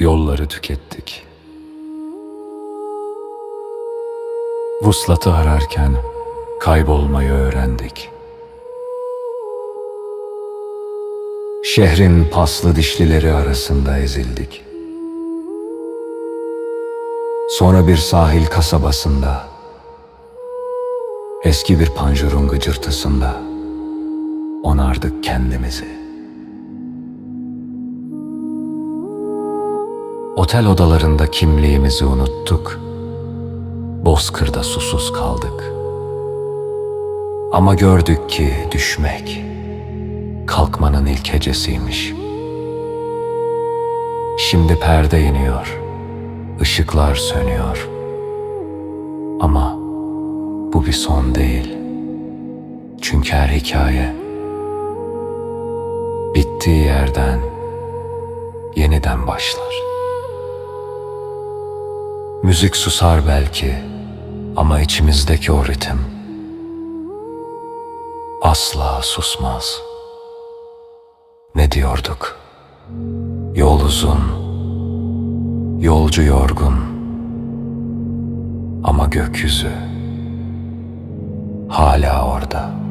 Yolları tükettik. Vuslatı ararken kaybolmayı öğrendik. Şehrin paslı dişlileri arasında ezildik. Sonra bir sahil kasabasında, eski bir panjurun gıcırtısında onardık kendimizi. Otel odalarında kimliğimizi unuttuk. Bozkırda susuz kaldık. Ama gördük ki düşmek kalkmanın ilk hecesiymiş. Şimdi perde iniyor. ışıklar sönüyor. Ama bu bir son değil. Çünkü her hikaye bittiği yerden yeniden başlar. Müzik susar belki ama içimizdeki o ritim asla susmaz. Ne diyorduk? Yol uzun, yolcu yorgun ama gökyüzü hala orada.